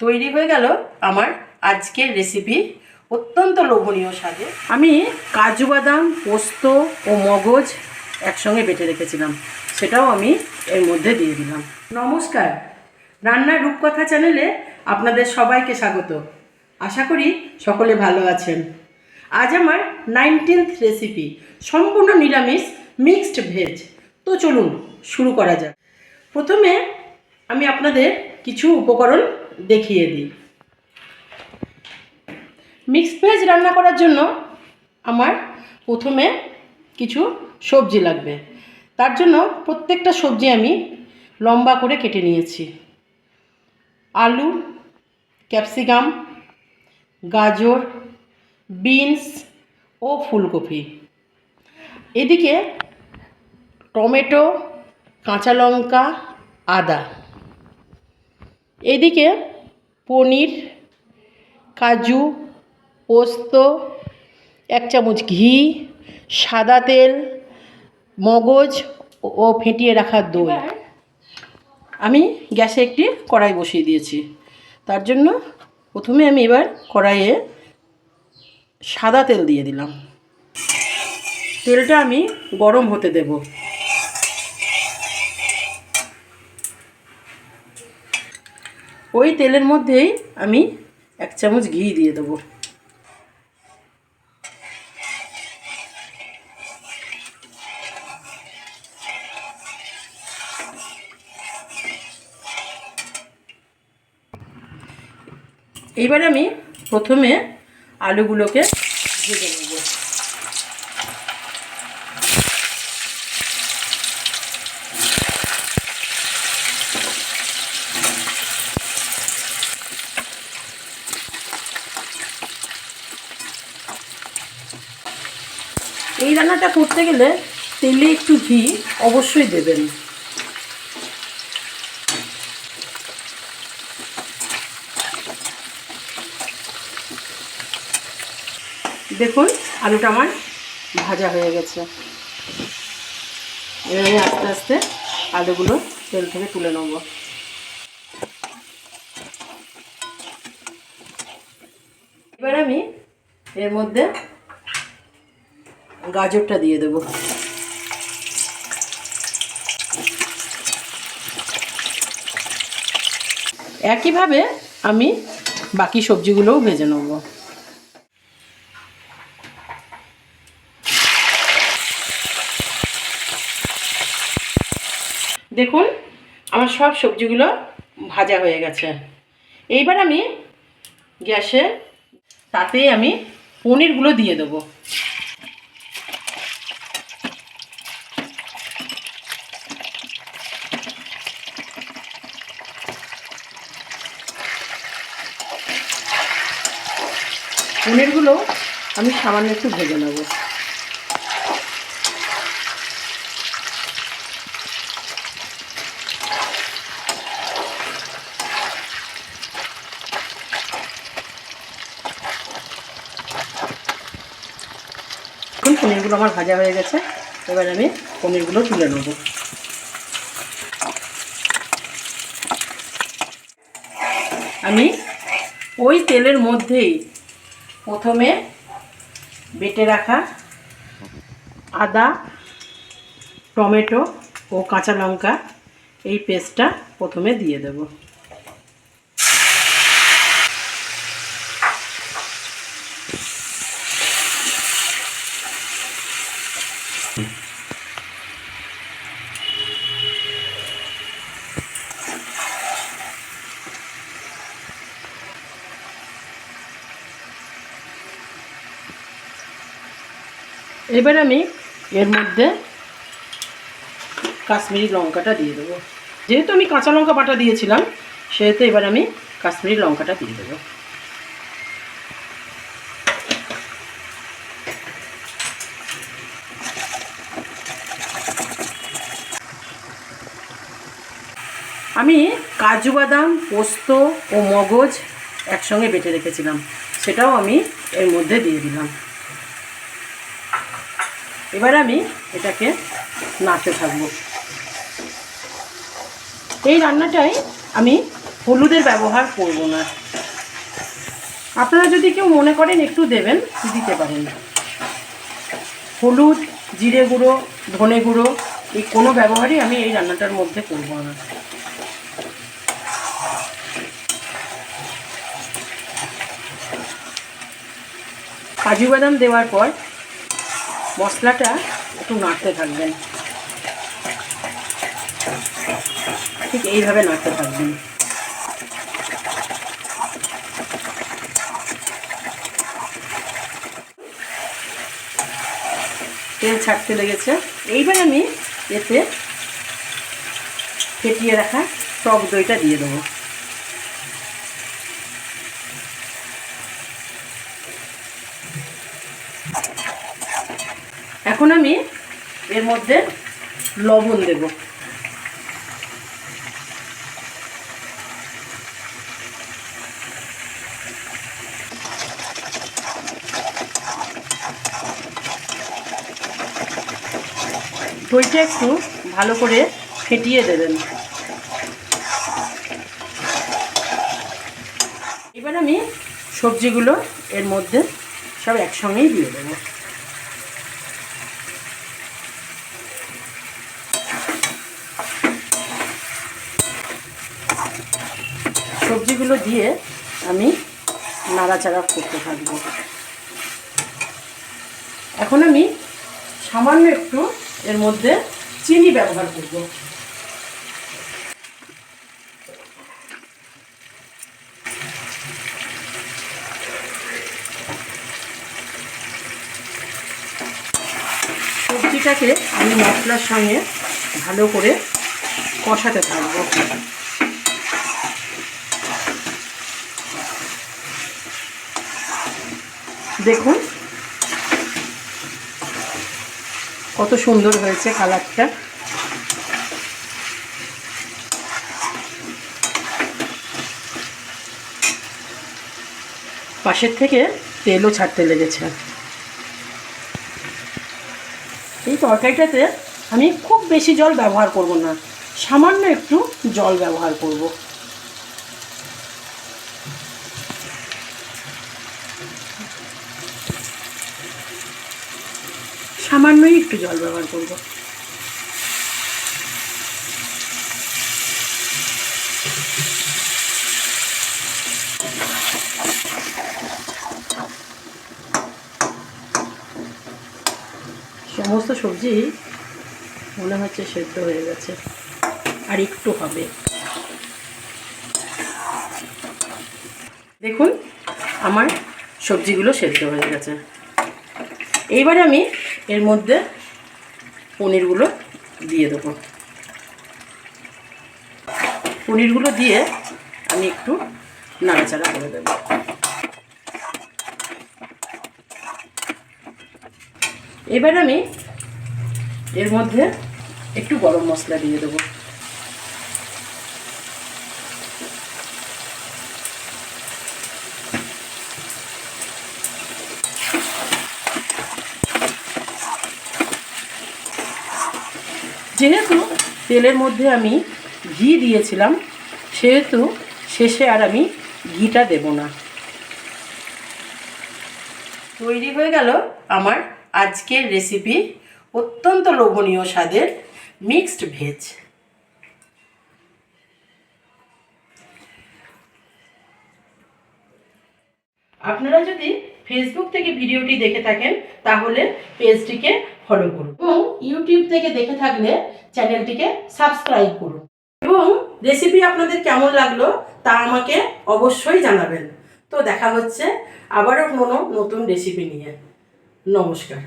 তৈরি হয়ে গেল আমার আজকের রেসিপি অত্যন্ত লোভনীয় স্বাদে। আমি কাজু বাদাম, পোস্ত ও মগজ একসঙ্গে বেটে রেখেছিলাম। সেটাও আমি এর মধ্যে দিয়ে দিলাম। নমস্কার। রান্নার রূপকথা চ্যানেলে আপনাদের সবাইকে স্বাগত। আশা করি সকলে ভালো আছেন। আজ আমার নাইনটিন্থ রেসিপি সম্পূর্ণ নিরামিষ মিক্সড ভেজ তো চলুন শুরু করা যাক। প্রথমে আমি আপনাদের কিছু উপকরণ দেখিয়ে দিই। মিক্সড ভেজ রান্না করার জন্য আমার প্রথমে কিছু সবজি লাগবে। তার জন্য প্রত্যেকটা সবজি আমি লম্বা করে কেটে নিয়েছি। আলু, ক্যাপসিকাম, গাজর, বিনস ও ফুলকপি। এদিকে টমেটো, কাঁচা লঙ্কা, আদা। এদিকে পনির কাজু পোস্ত এক চামচ ঘি সাদা তেল মগজ ও ফেটিয়ে রাখা দই। আমি গ্যাসে একটি কড়াই বসিয়ে দিয়েছি। তার জন্য প্রথমে আমি এবার কড়াইয়ে সাদা তেল দিয়ে দিলাম। তেলটা আমি গরম হতে দেব। ওই তেলের মধ্যেই আমি এক চামচ ঘি দিয়ে দেবো। এইবার আমি প্রথমে আলুগুলোকে ভেজে নেব। এই রান্নাটা করতে গেলে তেলে একটু ঘি অবশ্যই দেবেন। দেখুন আলুটা আমার ভাজা হয়ে গেছে। আমি আস্তে আস্তে আলুগুলো তেল থেকে তুলে নেব। এবার আমি এর মধ্যে গাজরটা দিয়ে দেব। একইভাবে আমি বাকি সবজিগুলোও ভেজে নেব। দেখুন, আমার সব সবজিগুলো ভাজা হয়ে গেছে। এইবার আমি গ্যাসে তাতে আমি পনিরগুলো দিয়ে দেবো। পনিরগুলো আমি সামান্য একটু ভেজে নেব। পনিরগুলো আমার ভাজা হয়ে গেছে, এবার আমি পনিরগুলো তুলে নেব। আমি ওই তেলের মধ্যেই প্রথমে বেটে রাখা আদা টমেটো ও কাঁচা লঙ্কা এই পেস্টটা প্রথমে দিয়ে দেব। এবার আমি এর মধ্যে কাশ্মীরি লঙ্কাটা দিয়ে দেবো। যেহেতু আমি কাঁচা লঙ্কা বাটা দিয়েছিলাম, সেহেতু এবার আমি কাশ্মীরি লঙ্কাটা দিয়ে দেবো। আমি কাজু বাদাম, পোস্ত ও মগজ একসঙ্গে বেটে রেখেছিলাম। সেটাও আমি এর মধ্যে দিয়ে দিলাম। এবার আমি এটাকে নাচে থাকব। এই রান্নাটাই আমি হলুদের ব্যবহার করব না। আপনারা যদি কেউ মনে করেন একটু দেবেন, দিতে পারেন। হলুদ, জিরে গুঁড়ো, ধনে গুঁড়ো, এই কোনো ব্যবহারই আমি এই রান্নাটার মধ্যে করব না। কাজু বাদাম দেওয়ার পর মশলাটা একটু নাড়তে থাকবেন। ঠিক এইভাবে নাড়তে থাকবেন। তেল ছাড়তে লেগেছে। এইবার আমি এতে ফেটিয়ে রাখা টক দইটা দিয়ে দেবো। এখন আমি এর মধ্যে লবণ দেব। দইটা একটু ভালো করে ফেটিয়ে দেবেন। এবার আমি সবজিগুলো এর মধ্যে সব একসঙ্গেই দিয়ে দেবো। সবজিগুলো দিয়ে আমি নাড়াচাড়া করতে থাকব। এখন আমি সামান্য একটু এর মধ্যে চিনি ব্যবহার করব। সবজিটাকে আমি মশলার সঙ্গে ভালো করে কষাতে থাকব। দেখুন। কত সুন্দর হয়েছে কালারটা। পাশের থেকে তেলও ছাড়তে লেগেছে। এই তরকারিটাতে আমি খুব বেশি জল ব্যবহার করব না, সামান্য একটু জল ব্যবহার করব। সামান্যই একটু জল ব্যবহার করব। সমস্ত সবজি মনে হচ্ছে সেদ্ধ হয়ে গেছে। আর একটু হবে। দেখুন, আমার সবজিগুলো সেদ্ধ হয়ে গেছে। এইবার আমি এর মধ্যে পনিরগুলো দিয়ে দেবো। পনিরগুলো দিয়ে আমি একটু নাড়াচাড়া করে দেব। এবার আমি এর মধ্যে একটু গরম মশলা দিয়ে দেবো। যেহেতু তেলের মধ্যে আমি ঘি দিয়েছিলাম, সেহেতু শেষে আর আমি ঘিটা দেব না। তৈরি হয়ে গেল আমার আজকের রেসিপি অত্যন্ত লোভনীয় স্বাদের মিক্সড ভেজ আপনারা যদি ফেসবুক থেকে ভিডিওটি দেখে থাকেন, তাহলে পেজটিকে ফলো করুন। এবং ইউটিউব থেকে দেখে থাকলে চ্যানেলটিকে সাবস্ক্রাইব করুন। এবং রেসিপি আপনাদের কেমন লাগল তা আমাকে অবশ্যই জানাবেন। তো দেখা হচ্ছে আবারও কোনো নতুন রেসিপি নিয়ে। নমস্কার।